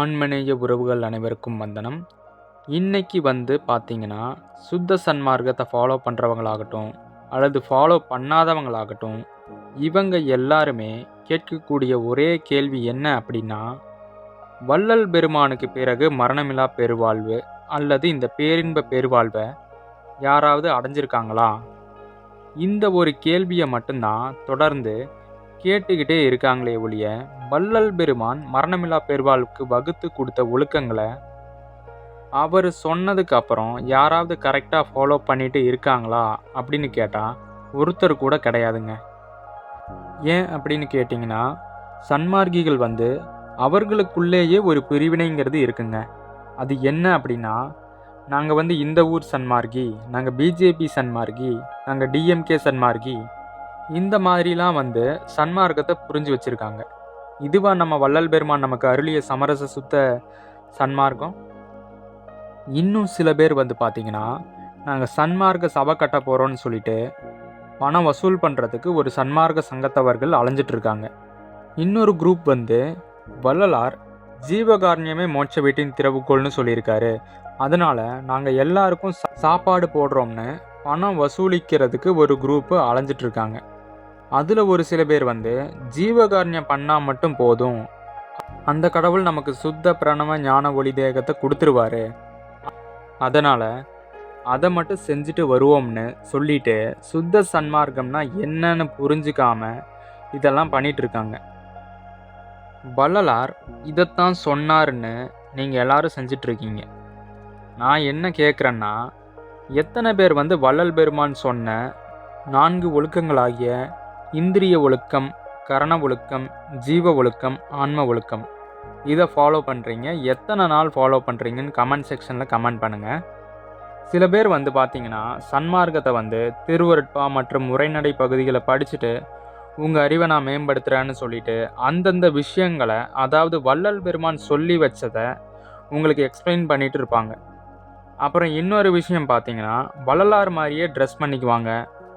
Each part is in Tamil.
ஆண்மநேய உறவுகள் அனைவருக்கும் வந்தனம். இன்னைக்கு வந்து பார்த்தீங்கன்னா சுத்த சன்மார்க்கத்தை ஃபாலோ பண்ணுறவங்களாகட்டும் அல்லது ஃபாலோ பண்ணாதவங்களாகட்டும் இவங்க எல்லாருமே கேட்கக்கூடிய ஒரே கேள்வி என்ன அப்படின்னா வள்ளல் பெருமானுக்கு பிறகு மரணமில்லா பெருவாழ்வு அல்லது இந்த பேரின்ப பெருவாழ்வை யாராவது அடைஞ்சிருக்காங்களா? இந்த ஒரு கேள்வியை மட்டும்தான் தொடர்ந்து கேட்டுக்கிட்டே இருக்காங்களே ஒழிய வள்ளல் பெருமான் மரணமில்லா பெருவாளுக்கு வகுத்து கொடுத்த ஒழுக்கங்களை அவர் சொன்னதுக்கு அப்புறம் யாராவது கரெக்டாக ஃபாலோ பண்ணிட்டு இருக்காங்களா அப்படின்னு கேட்டால் ஒருத்தர் கூட கிடையாதுங்க. ஏன் அப்படின்னு கேட்டிங்கன்னா சன்மார்க்கிகள் வந்து அவர்களுக்குள்ளேயே ஒரு பிரிவினைங்கிறது இருக்குங்க. அது என்ன அப்படின்னா நாங்கள் வந்து இந்த ஊர் சன்மார்கி நாங்கள் பிஜேபி சன்மார்கி நாங்கள் டிஎம்கே சன்மார்கி இந்த மாதிரிலாம் வந்து சன்மார்க்கத்தை புரிஞ்சு வச்சுருக்காங்க. இதுவா நம்ம வள்ளல் பெருமான் நமக்கு அருளிய சமரச சுத்த சன்மார்க்கம்? இன்னும் சில பேர் வந்து பார்த்தீங்கன்னா நாங்கள் சன்மார்க்க சபை கட்ட போகிறோன்னு சொல்லிட்டு பணம் வசூல் பண்ணுறதுக்கு ஒரு சன்மார்க்க சங்கத்தவர்கள் அலைஞ்சிட்ருக்காங்க இன்னொரு குரூப் வந்து வள்ளலார் ஜீவகாரண்யமே மோட்ச வீட்டின் திறவுகோள்னு சொல்லியிருக்காரு. அதனால் நாங்கள் எல்லாருக்கும் சாப்பாடு போடுறோம்னு பணம் வசூலிக்கிறதுக்கு ஒரு குரூப்பு அலைஞ்சிட்ருக்காங்க இருக்காங்க. அதில் ஒரு சில பேர் வந்து ஜீவகாரண்யம் பண்ணால் மட்டும் போதும். அந்த கடவுள் நமக்கு சுத்த பிரணவ ஞான ஒளி தேகத்தை கொடுத்துருவாரு. அதனால் அதை மட்டும் செஞ்சுட்டு வருவோம்னு சொல்லிட்டு சுத்த சன்மார்க்கம்னா என்னன்னு புரிஞ்சுக்காம இதெல்லாம் பண்ணிகிட்ருக்காங்க வள்ளலார் இதைத்தான் சொன்னார்ன்னு நீங்கள் எல்லாரும் செஞ்சுட்டு இருக்கீங்க நான் என்ன கேட்குறேன்னா எத்தனை பேர் வந்து வள்ளல் பெருமான் சொன்ன நான்கு ஒழுக்கங்களாகிய இந்திரிய ஒழுக்கம் கரண ஒழுக்கம் ஜீவ ஒழுக்கம் ஆன்ம ஒழுக்கம். இதை ஃபாலோ பண்ணுறீங்க எத்தனை நாள் ஃபாலோ பண்ணுறீங்கன்னு கமெண்ட் செக்ஷனில் கமெண்ட் பண்ணுங்கள் சில பேர் வந்து பார்த்தீங்கன்னா சன்மார்க்கத்தை வந்து திருவருட்பா மற்றும் உரைநடை பகுதிகளை படிச்சுட்டு உங்கள் அறிவை நான் மேம்படுத்துகிறேன்னு சொல்லிட்டு அந்தந்த விஷயங்களை அதாவது வள்ளல் பெருமான் சொல்லி வச்சதை உங்களுக்கு எக்ஸ்பிளைன் பண்ணிகிட்டு இருப்பாங்க. அப்புறம் இன்னொரு விஷயம் பார்த்தீங்கன்னா வள்ளலார் மாதிரியே ட்ரெஸ் பண்ணிக்குவாங்க.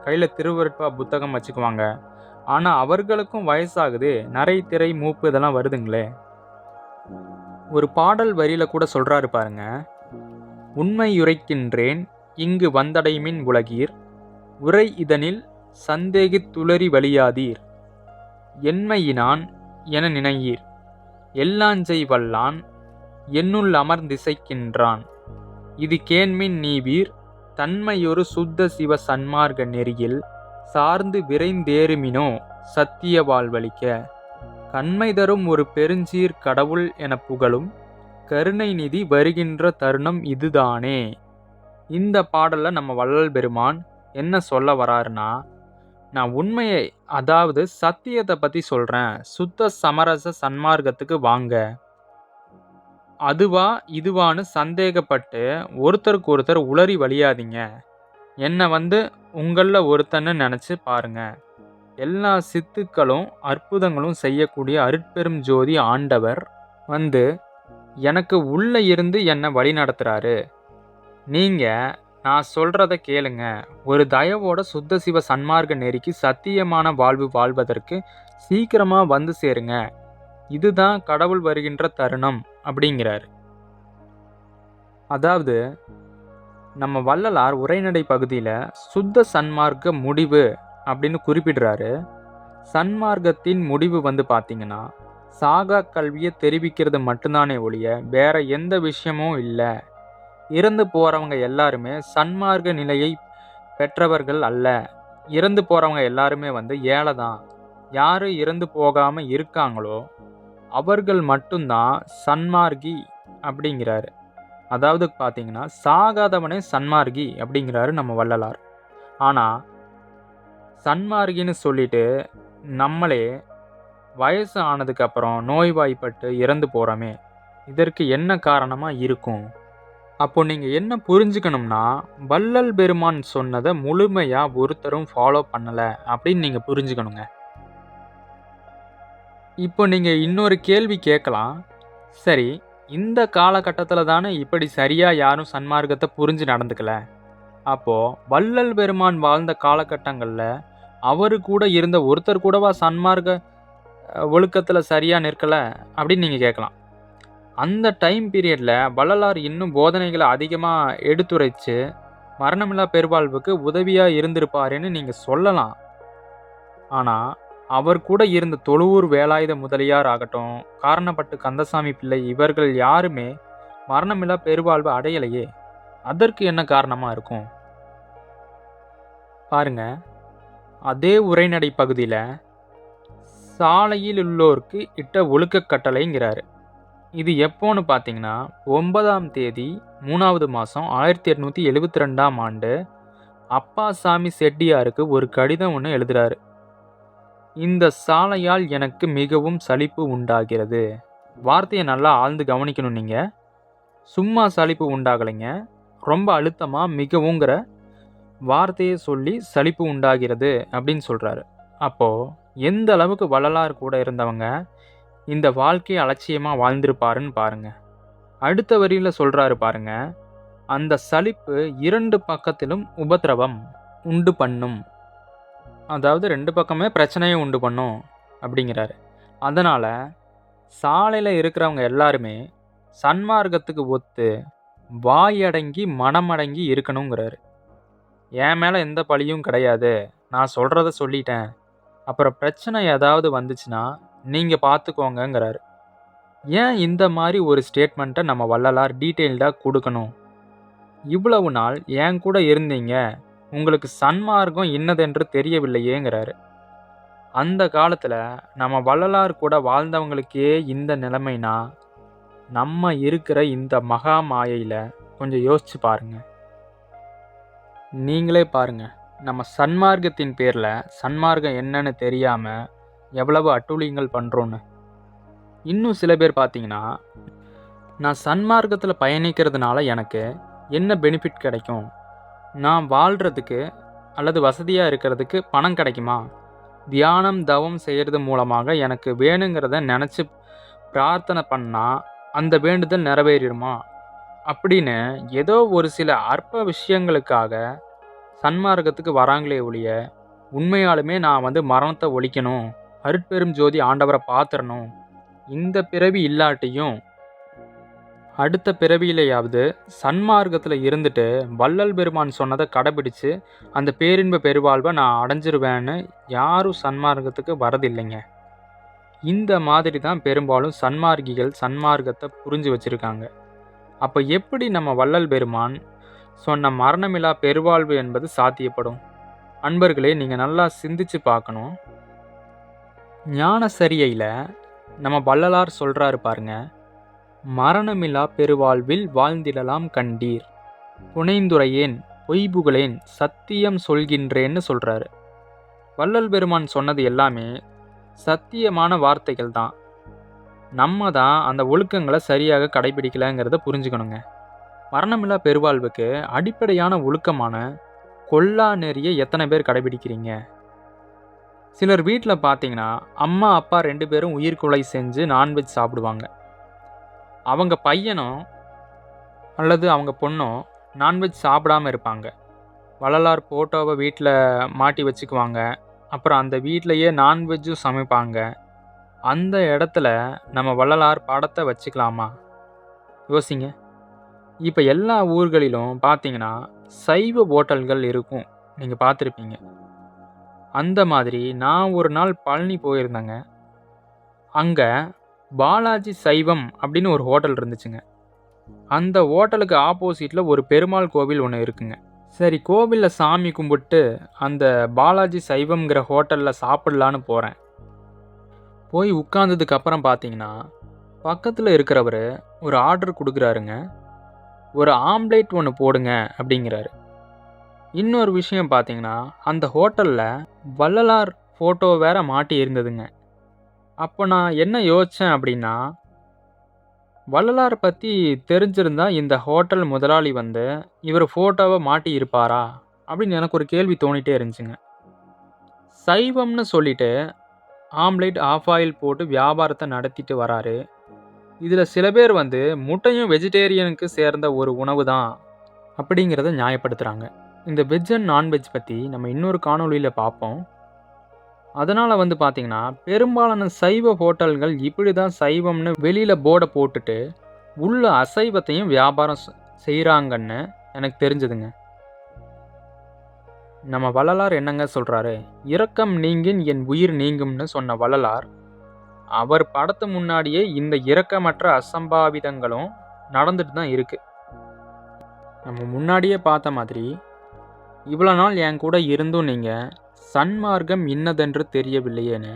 கையில் திருவருட்பா புத்தகம் வச்சுக்குவாங்க. ஆனால் அவர்களுக்கும் வயசாகுது. நரை திரை மூப்பு இதெல்லாம் வருதுங்களே. ஒரு பாடல் வரியில் கூட சொல்கிறாரு பாருங்க. உண்மையுரைக்கின்றேன் இங்கு வந்தடைமின் உலகீர். உரை இதனில் சந்தேகித் துளறி வழியாதீர். என்மையினான் என நினையீர். எல்லாஞ்செய் வல்லான் என்னுள் அமர்ந்திசைக்கின்றான். இது கேண்மின் நீவீர் தன்மையொரு சுத்த சிவ சன்மார்க்க நெறியில் சார்ந்து விரைந்தேறுமினோ சத்திய வாழ்வழிக்க கண்மை தரும் ஒரு பெருஞ்சீர் கடவுள் என புகழும் கருணை நிதி வருகின்ற தருணம் இதுதானே. இந்த பாடலில் நம்ம வள்ளல் பெருமான் என்ன சொல்ல வராருன்னா நான் உண்மையை அதாவது சத்தியத்தை பற்றி சொல்கிறேன் சுத்த சமரச சன்மார்க்கத்துக்கு வாங்க. அதுவா இதுவான்னு சந்தேகப்பட்டு ஒருத்தருக்கு ஒருத்தர் உளறி வழியாதீங்க. என்னை வந்து உங்களில் ஒருத்தன்னு நினச்சி பாருங்க. எல்லா சித்துக்களும் அற்புதங்களும் செய்யக்கூடிய அருட்பெரும் ஜோதி ஆண்டவர் வந்து எனக்கு உள்ளே இருந்து என்னை வழி நடத்துகிறாரு நீங்கள் நான் சொல்கிறத கேளுங்க. ஒரு தயவோட சுத்த சிவ சன்மார்க்க நெறிக்கு சத்தியமான வாழ்வு வாழ்வதற்கு சீக்கிரமாக வந்து சேருங்க. இதுதான் கடவுள் வருகின்ற தருணம். அப்படிங்கிறார். அதாவது நம்ம வள்ளலார் உரைநடை பகுதியில் சுத்த சன்மார்க்க முடிவு அப்படின்னு குறிப்பிடுறாரு. சன்மார்க்கத்தின் முடிவு வந்து பார்த்தீங்கன்னா சாகா கல்வியை தெரிவிக்கிறது மட்டும்தானே ஒழிய வேற எந்த விஷயமும் இல்லை. இறந்து போகிறவங்க எல்லாருமே சன்மார்க்க நிலையை பெற்றவர்கள் அல்ல. இறந்து போகிறவங்க எல்லாருமே வந்து ஏழை தான் யார் இறந்து போகாமல் இருக்காங்களோ அவர்கள் மட்டும்தான் சன்மார்கி அப்படிங்கிறாரு. அதாவது பார்த்தீங்கன்னா சாகாதவனே சன்மார்கி அப்படிங்கிறாரு நம்ம வள்ளலார். ஆனால் சன்மார்கின்னு சொல்லிட்டு நம்மளே வயசு ஆனதுக்கப்புறம் நோய்வாய்ப்பட்டு இறந்து போகிறோமே இதற்கு என்ன காரணமாக இருக்கும்? அப்போ நீங்கள் என்ன புரிஞ்சுக்கணும்னா வள்ளல் பெருமான் சொன்னதை முழுமையாக ஒருத்தரும் ஃபாலோ பண்ணலை அப்படின்னு நீங்கள் புரிஞ்சுக்கணுங்க. இப்போ நீங்கள் இன்னொரு கேள்வி கேட்கலாம். சரி இந்த காலகட்டத்தில் தானே இப்படி சரியாக யாரும் சன்மார்க்கத்தை புரிஞ்சு நடந்துக்கல? அப்போது வள்ளல் பெருமான் வாழ்ந்த காலகட்டங்களில் அவரு கூட இருந்த ஒருத்தர் கூடவா சன்மார்க்க ஒழுக்கத்தில் சரியாக நிற்கலை? அப்படின்னு நீங்கள் கேட்கலாம். அந்த டைம் பீரியடில் வள்ளலார் இன்னும் போதனைகளை அதிகமாக எடுத்துரைச்சு மரணமில்லா பெருவாழ்வுக்கு உதவியாக இருந்திருப்பாருன்னு நீங்கள் சொல்லலாம். ஆனால் அவர் கூட இருந்த தொழுவூர் வேலாயுத முதலியார் ஆகட்டும் காரணப்பட்டு கந்தசாமி பிள்ளை இவர்கள் யாருமே மரணமில்லா பெருவாழ்வு அடையலையே. அதற்கு என்ன காரணமாக இருக்கும்? பாருங்க. அதே உரைநடை பகுதியில் சாலையில் உள்ளோருக்கு இட்ட ஒழுக்க கட்டளைங்கிறாரு. இது எப்போன்னு பார்த்தீங்கன்னா ஒன்பதாம் தேதி மூணாவது மாதம் ஆயிரத்தி எட்நூற்றி எழுபத்தி ரெண்டாம் ஆண்டு அப்பாசாமி செட்டியாருக்கு ஒரு கடிதம் ஒன்று எழுதுறாரு. இந்த சாலையால் எனக்கு மிகவும் சலிப்பு உண்டாகிறது. வார்த்தையை நல்லா ஆழ்ந்து கவனிக்கணும் நீங்கள் சும்மா சலிப்பு உண்டாகலைங்க. ரொம்ப அழுத்தமாக மிகவுங்கிற வார்த்தையை சொல்லி சலிப்பு உண்டாகிறது அப்படின்னு சொல்கிறாரு அப்போது எந்த அளவுக்கு வள்ளலார் கூட இருந்தவங்க இந்த வாழ்க்கையை அலட்சியமாக வாழ்ந்திருப்பாருன்னு பாருங்கள் அடுத்த வரியில் சொல்கிறாரு பாருங்க அந்த சலிப்பு இரண்டு பக்கத்திலும் உபதிரவம் உண்டு பண்ணும். அதாவது ரெண்டு பக்கமே பிரச்சனையை உண்டு பண்ணும் அப்படிங்கிறாரு. அதனால் சாலையில் இருக்கிறவங்க எல்லாருமே சன்மார்க்கத்துக்கு ஒத்து வாயடங்கி மனமடங்கி இருக்கணுங்கிறாரு. என் மேலே எந்த பழியும் கிடையாது. நான் சொல்கிறத சொல்லிட்டேன். அப்புறம் பிரச்சனை ஏதாவது வந்துச்சுன்னா நீங்கள் பார்த்துக்கோங்கங்கிறாரு ஏன் இந்த மாதிரி ஒரு ஸ்டேட்மெண்ட்டை நம்ம வள்ளலார் டீட்டெயில்டாக கொடுக்கணும்? இவ்வளவு நாள் என் கூட இருந்தீங்க? உங்களுக்கு சன்மார்க்கம் இன்னதென்று தெரியவில்லையேங்கிறாரு. அந்த காலத்தில் நம்ம வள்ளலார் கூட வாழ்ந்தவங்களுக்கே இந்த நிலைமைனா நம்ம இருக்கிற இந்த மகா மாயையில் கொஞ்சம் யோசிச்சு பாருங்க. நீங்களே பாருங்க நம்ம சன்மார்க்கத்தின் பேரில் சன்மார்க்கம் என்னன்னு தெரியாமல் எவ்வளவு அட்டூழியங்கள் பண்ணுறோன்னு இன்னும் சில பேர் பார்த்தீங்கன்னா நான் சன்மார்க்கத்தில் பயணிக்கிறதுனால எனக்கு என்ன பெனிஃபிட் கிடைக்கும்? நான் வாழ்கிறதுக்கு அல்லது வசதியாக இருக்கிறதுக்கு பணம் கிடைக்குமா? தியானம் தவம் செய்கிறது மூலமாக எனக்கு வேணுங்கிறத நினச்சி பிரார்த்தனை பண்ணால் அந்த வேண்டுதல் நிறைவேறிடுமா? அப்படின்னு ஏதோ ஒரு சில அற்ப விஷயங்களுக்காக சன்மார்க்கத்துக்கு வராங்களே ஒழிய உண்மையாலுமே நான் வந்து மரணத்தை ஒழிக்கணும் அருட்பெரும் ஜோதி ஆண்டவரை பார்த்துடணும். இந்த பிறவி இல்லாட்டியும் அடுத்த பிறவியிலேயாவது சன்மார்க்கத்தில் இருந்துட்டு வள்ளல் பெருமான் சொன்னதை கடைபிடிச்சு அந்த பேரின்ப பெருவாழ்வை நான் அடைஞ்சிருவேன்னு யாரும் சன்மார்க்கத்துக்கு வரதில்லைங்க. இந்த மாதிரி தான் பெரும்பாலும் சன்மார்க்கிகள் சன்மார்க்கத்தை புரிஞ்சு வச்சுருக்காங்க. அப்போ எப்படி நம்ம வள்ளல் பெருமான் சொன்ன மரணமில்லா பெருவாழ்வு என்பது சாத்தியப்படும்? அன்பர்களே நீங்கள் நல்லா சிந்திச்சு பார்க்கணும். ஞான சரியையில் நம்ம வள்ளலார் சொல்கிறாரு பாருங்கள் மரணமில்லா பெருவாழ்வில் வாழ்ந்திடலாம் கண்டீர். புனைந்துரையேன் பொய்புகளேன் சத்தியம் சொல்கின்றேன்னு சொல்கிறாரு வள்ளல் பெருமான் சொன்னது எல்லாமே சத்தியமான வார்த்தைகள் தான். நம்ம தான் அந்த ஒழுக்கங்களை சரியாக கடைபிடிக்கலங்கிறத புரிஞ்சுக்கணுங்க. மரணமில்லா பெருவாழ்வுக்கு அடிப்படையான ஒழுக்கமான கொல்லா நெறியை எத்தனை பேர் கடைபிடிக்கிறீங்க? சிலர் வீட்டில் பார்த்தீங்கன்னா அம்மா அப்பா ரெண்டு பேரும் உயிர்கொலை செஞ்சு நான்வெஜ் சாப்பிடுவாங்க. அவங்க பையனோ அல்லது அவங்க பொண்ணும் நான்வெஜ் சாப்பிடாம இருப்பாங்க. வள்ளலார் ஃபோட்டோவை வீட்டில் மாட்டி வச்சுக்குவாங்க. அப்புறம் அந்த வீட்டிலையே நான்வெஜ்ஜும் சமைப்பாங்க. அந்த இடத்துல நம்ம வள்ளலார் படத்தை வச்சுக்கலாமா? யோசிங்க. இப்போ எல்லா ஊர்களிலும் பார்த்தீங்கன்னா சைவ ஹோட்டல்கள் இருக்கும். நீங்கள் பார்த்துருப்பீங்க அந்த மாதிரி நான் ஒரு நாள் பழனி போயிருந்தேங்க. அங்கே பாலாஜி சைவம் அப்படின்னு ஒரு ஹோட்டல் இருந்துச்சுங்க. அந்த ஹோட்டலுக்கு ஆப்போசிட்டில் ஒரு பெருமாள் கோவில் ஒன்று இருக்குங்க. சரி கோவிலில் சாமி கும்பிட்டு அந்த பாலாஜி சைவம்ங்கிற ஹோட்டலில் சாப்பிட்லான்னு போகிறேன் போய் உட்காந்ததுக்கப்புறம் பார்த்தீங்கன்னா பக்கத்தில் இருக்கிறவர் ஒரு ஆர்டர் கொடுக்குறாருங்க. ஒரு ஆம்லேட் ஒன்று போடுங்க அப்படிங்கிறாரு. இன்னொரு விஷயம் பார்த்தீங்கன்னா அந்த ஹோட்டலில் வள்ளலார் ஃபோட்டோ வேற மாட்டி இருந்ததுங்க. அப்போ நான் என்ன யோசித்தேன் அப்படின்னா வள்ளலார் பற்றி தெரிஞ்சிருந்தா இந்த ஹோட்டல் முதலாளி வந்து இவர் ஃபோட்டோவை மாட்டி இருப்பாரா அப்படின்னு எனக்கு ஒரு கேள்வி தோணிட்டே இருந்துச்சுங்க. சைவம்னு சொல்லிட்டு ஆம்லேட் ஆஃப் ஆயில் போட்டு வியாபாரத்தை நடத்திட்டு வராரு. இதில் சில பேர் வந்து முட்டையும் வெஜிடேரியனுக்கு சேர்ந்த ஒரு உணவு தான் அப்படிங்கிறத நியாயப்படுத்துகிறாங்க இந்த வெஜ் அண்ட் நான்வெஜ் பற்றி நம்ம இன்னொரு காணொலியில் பார்ப்போம். அதனால் வந்து பார்த்திங்கன்னா பெரும்பாலான சைவ ஹோட்டல்கள் இப்படி தான் சைவம்னு வெளியில் போர்டை போட்டுட்டு உள்ள அசைவத்தையும் வியாபாரம் செய்கிறாங்கன்னு எனக்கு தெரிஞ்சதுங்க. நம்ம வள்ளலார் என்னங்க சொல்கிறாரு இரக்கம் நீங்கின் என் உயிர் நீங்கும்னு சொன்ன வள்ளலார் அவர் படத்து முன்னாடியே இந்த இரக்கமற்ற அசம்பாவிதங்களும் நடந்துட்டு தான் இருக்குது நம்ம முன்னாடியே பார்த்த மாதிரி இவ்வளோ நாள் என் கூட இருந்தும் நீங்கள் சன்மார்க்கம் இன்னதென்று தெரியவில்லையேன்னு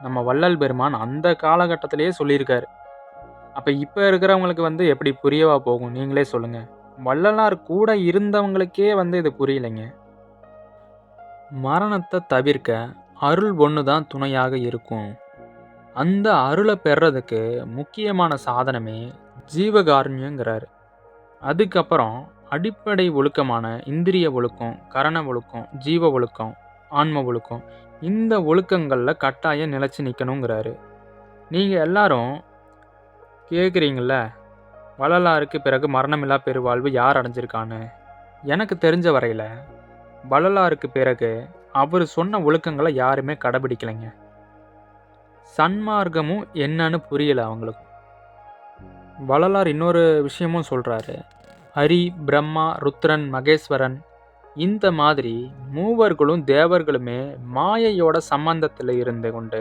நம்ம வள்ளல் பெருமான் அந்த காலகட்டத்திலேயே சொல்லியிருக்காரு. அப்போ இப்போ இருக்கிறவங்களுக்கு வந்து எப்படி புரியவா போகும்? நீங்களே சொல்லுங்கள் வள்ளலார் கூட இருந்தவங்களுக்கே வந்து இது புரியலைங்க. மரணத்தை தவிர்க்க அருள் ஒன்று தான் துணையாக இருக்கும். அந்த அருளை பெறதுக்கு முக்கியமான சாதனமே ஜீவகாருண்யங்கிறாரு. அதுக்கப்புறம் அடிப்படை ஒழுக்கமான இந்திரிய ஒழுக்கம் கரண ஒழுக்கம் ஜீவ ஒழுக்கம் ஆன்ம ஒழுக்கம் இந்த ஒழுக்கங்களில் கட்டாயம் நிலச்சி நிற்கணுங்கிறாரு நீங்கள் எல்லாரும் கேட்குறீங்கள வள்ளலாருக்கு பிறகு மரணமில்லா பெருவாழ்வு யார் அடைஞ்சிருக்கான்னு? எனக்கு தெரிஞ்ச வரையில் வள்ளலாருக்கு பிறகு அவர் சொன்ன ஒழுக்கங்களை யாருமே கடைபிடிக்கலைங்க. சன்மார்க்கமும் என்னன்னு புரியல அவங்களுக்கு. வள்ளலார் இன்னொரு விஷயமும் சொல்கிறாரு ஹரி பிரம்மா ருத்ரன் மகேஸ்வரன். இந்த மாதிரி மூவர்களும் தேவர்களுமே மாயையோட சம்பந்தத்தில் இருந்து கொண்டு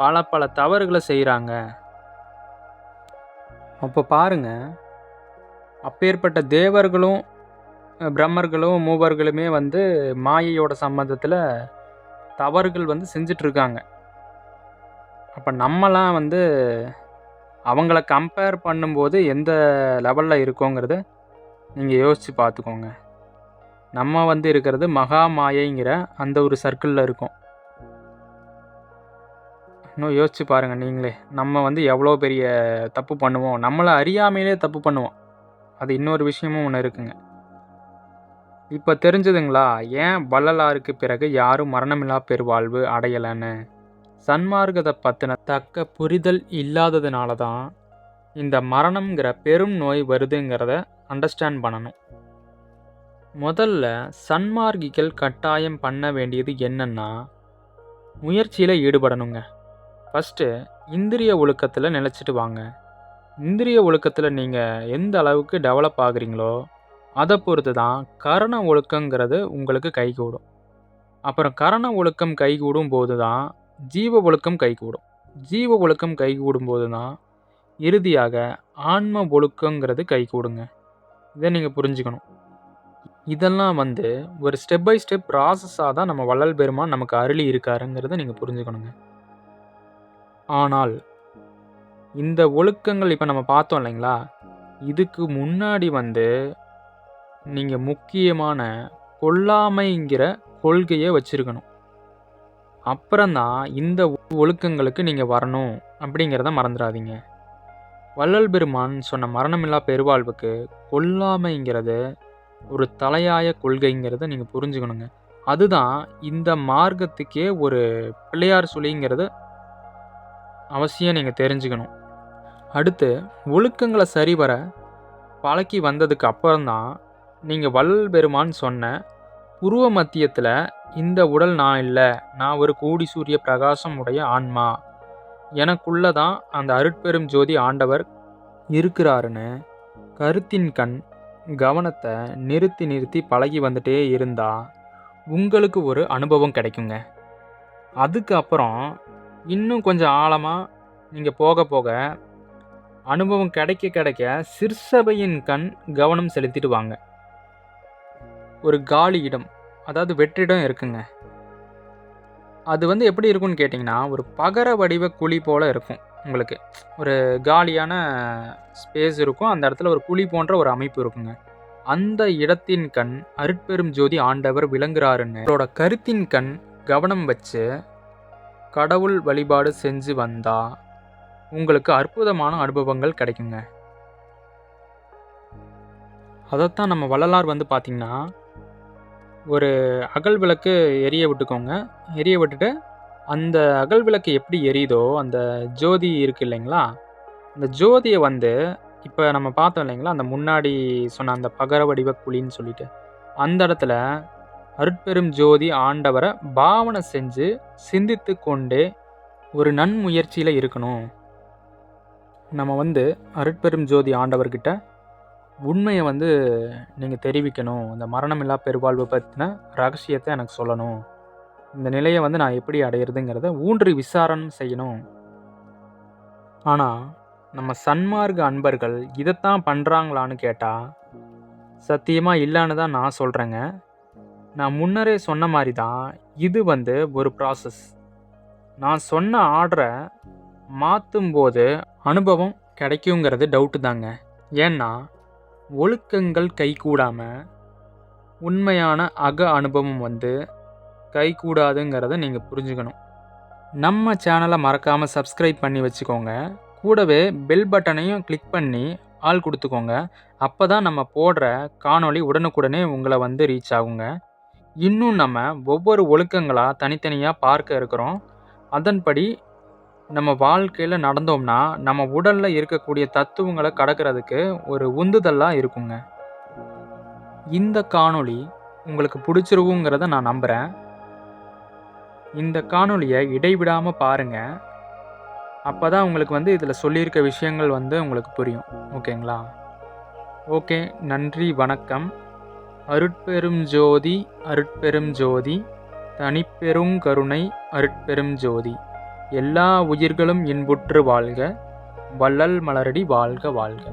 பல பல தவறுகளை செய்கிறாங்க அப்போ பாருங்க. அப்பேற்பட்ட தேவர்களும் பிரம்மர்களும் மூவர்களுமே வந்து மாயையோட சம்பந்தத்தில் தவறுகள் வந்து செஞ்சிட்ருக்காங்க அப்போ நம்மலாம் வந்து அவங்கள கம்பேர் பண்ணும்போது எந்த லெவலில் இருக்கோங்கிறத நீங்கள் யோசித்து பார்த்துக்கோங்க. நம்ம வந்து இருக்கிறது மகா மாயைங்கிற அந்த ஒரு சர்க்கிளில் இருக்கோம். இன்னும் யோசிச்சு பாருங்கள் நீங்களே நம்ம வந்து எவ்வளோ பெரிய தப்பு பண்ணுவோம்? நம்மளை அறியாமையிலே தப்பு பண்ணுவோம். அது இன்னொரு விஷயமும் ஒன்று இருக்குங்க. இப்போ தெரிஞ்சதுங்களா? ஏன் வள்ளலாருக்கு பிறகு யாரும் மரணமில்லா பெருவாழ்வு அடையலைன்னு? சன்மார்க்கத்தை பற்றின தக்க புரிதல் இல்லாததுனால தான் இந்த மரணம்ங்கிற பெரும் நோய் வருதுங்கிறத அண்டர்ஸ்டாண்ட் பண்ணணும். முதல்ல சன்மார்க்கிகள் கட்டாயம் பண்ண வேண்டியது என்னன்னா முயற்சியில் ஈடுபடணுங்க. ஃபஸ்ட்டு இந்திரிய ஒழுக்கத்தில் நிலச்சிட்டு வாங்க. இந்திரிய ஒழுக்கத்தில் நீங்கள் எந்த அளவுக்கு டெவலப் ஆகுறீங்களோ அதை பொறுத்து தான் கரண ஒழுக்கங்கிறது உங்களுக்கு கைகூடும். அப்புறம் கரண ஒழுக்கம் கைகூடும் போது தான் ஜீவ ஒழுக்கம் கைகூடும். ஜீவ ஒழுக்கம் கைகூடும் போது தான் இறுதியாக ஆன்ம ஒழுக்கங்கிறது கைகூடுங்க. இதை நீங்கள் புரிஞ்சுக்கணும். இதெல்லாம் வந்து ஒரு ஸ்டெப் பை ஸ்டெப் ப்ராசஸாக தான் நம்ம வள்ளல் பெருமான் நமக்கு அருளி இருக்காருங்கிறத நீங்கள் புரிஞ்சுக்கணுங்க. ஆனால் இந்த ஒழுக்கங்கள் இப்போ நம்ம பார்த்தோம் இல்லைங்களா? இதுக்கு முன்னாடி வந்து நீங்கள் முக்கியமான கொல்லாமைங்கிற கொள்கையை வச்சுருக்கணும். அப்புறம்தான் இந்த ஒழுக்கங்களுக்கு நீங்கள் வரணும் அப்படிங்கிறத மறந்துடாதீங்க வள்ளல் பெருமான் சொன்ன மரணமில்லா பெருவாழ்வுக்கு கொல்லாமைங்கிறது ஒரு தலையாய கொள்கைங்கிறத நீங்கள் புரிஞ்சுக்கணுங்க. அதுதான் இந்த மார்க்கத்துக்கே ஒரு பிள்ளையார் சொல்லிங்கிறது அவசியம் நீங்கள் தெரிஞ்சுக்கணும். அடுத்து ஒழுக்கங்களை சரிவர பழக்கி வந்ததுக்கு அப்புறம்தான் நீங்கள் வள்ளல் பெருமான் சொன்ன உருவ மத்தியத்தில் இந்த உடல் நான் இல்லை நான் ஒரு கோடி சூரிய பிரகாசம் உடைய ஆன்மா. எனக்குள்ளே தான் அந்த அருட்பெரும் ஜோதி ஆண்டவர் இருக்கிறாருன்னு கருத்தின் கண் கவனத்தை நிறுத்தி நிறுத்தி பழகி வந்துட்டே இருந்தால் உங்களுக்கு ஒரு அனுபவம் கிடைக்குங்க. அதுக்கப்புறம் இன்னும் கொஞ்சம் ஆழமாக நீங்கள் போக போக அனுபவம் கிடைக்க கிடைக்க சிற்சபையின் கண் கவனம் செலுத்திட்டு வாங்க ஒரு காலி இடம். அதாவது வெற்றிடம் இருக்குங்க. அது வந்து எப்படி இருக்கும்னு கேட்டிங்கன்னா ஒரு பகர வடிவ குழி போல் இருக்கும் உங்களுக்கு. ஒரு காலியான ஸ்பேஸ் இருக்கும். அந்த இடத்துல ஒரு குழி போன்ற ஒரு அமைப்பு இருக்குங்க. அந்த இடத்தின் கண் அருட்பெரும் ஜோதி ஆண்டவர் விளங்குறாருன்னு. அவரோட கருத்தின் கண் கவனம் வச்சு கடவுள் வழிபாடு செஞ்சு வந்தா உங்களுக்கு அற்புதமான அனுபவங்கள் கிடைக்குங்க. அதைத்தான் நம்ம வள்ளலார் வந்து பார்த்திங்கன்னா ஒரு அகல் விளக்கு எரிய விட்டுக்கோங்க. எரிய விட்டுட்டு அந்த அகல் விளக்கு எப்படி எரியுதோ அந்த ஜோதி இருக்குது இல்லைங்களா? அந்த ஜோதியை வந்து இப்போ நம்ம பார்த்தோம் இல்லைங்களா? அந்த முன்னாடி சொன்ன அந்த பகர வடிவ குழின்னு சொல்லிட்டு. அந்த இடத்துல அருட்பெரும் ஜோதி ஆண்டவரை பாவனை செஞ்சு சிந்தித்து கொண்டே ஒரு நன்முயற்சியில் இருக்கணும். நம்ம வந்து அருட்பெரும் ஜோதி ஆண்டவர்கிட்ட உண்மையை வந்து நீங்கள் தெரிவிக்கணும். இந்த மரணமில்லா பெருவாழ்வு பற்றின ரகசியத்தை எனக்கு சொல்லணும். இந்த நிலையை வந்து நான் எப்படி அடையிறதுங்கிறத ஊன்றி விசாரணை செய்யணும். ஆனால் நம்ம சன்மார்க்க அன்பர்கள் இதைத்தான் பண்ணுறாங்களான்னு கேட்டால் சத்தியமாக இல்லைன்னு தான் நான் சொல்கிறேங்க நான் முன்னரே சொன்ன மாதிரி தான் இது வந்து ஒரு ப்ராசஸ் நான் சொன்ன ஆர்டரை மாற்றும் போது அனுபவம் கிடைக்குங்கிறது டவுட்டு தாங்க. ஏன்னா ஒழுக்கங்கள் கைகூடாமல் உண்மையான அக அனுபவம் வந்து கைகூடாதுங்கிறத நீங்கள் புரிஞ்சுக்கணும். நம்ம சேனலை மறக்காமல் சப்ஸ்கிரைப் பண்ணி வச்சுக்கோங்க. கூடவே பெல் பட்டனையும் கிளிக் பண்ணி ஆள் கொடுத்துக்கோங்க. அப்போ தான் நம்ம போடுற காணொளி உடனுக்குடனே உங்களை வந்து ரீச் ஆகுங்க. இன்னும் நம்ம ஒவ்வொரு ஒழுக்கங்களாக தனித்தனியாக பார்க்க இருக்கிறோம். அதன்படி நம்ம வாழ்க்கையில் நடந்தோம்னா நம்ம உடலில் இருக்கக்கூடிய தத்துவங்களை கடக்கிறதுக்கு ஒரு உந்துதலாக இருக்குங்க. இந்த காணொளி உங்களுக்கு பிடிச்சிருவுங்கிறத நான் நம்புகிறேன் இந்த காணொளியை இடைவிடாமல் பாருங்கள் அப்போ தான் உங்களுக்கு வந்து இதில் சொல்லியிருக்க விஷயங்கள் வந்து உங்களுக்கு புரியும். ஓகேங்களா? ஓகே நன்றி வணக்கம். அருட்பெரும் ஜோதி அருட்பெரும் ஜோதி. தனிப்பெரும் கருணை அருட்பெரும் ஜோதி. எல்லா உயிர்களும் இன்புற்று வாழ்க. வள்ளல் மலரடி வாழ்க வாழ்க.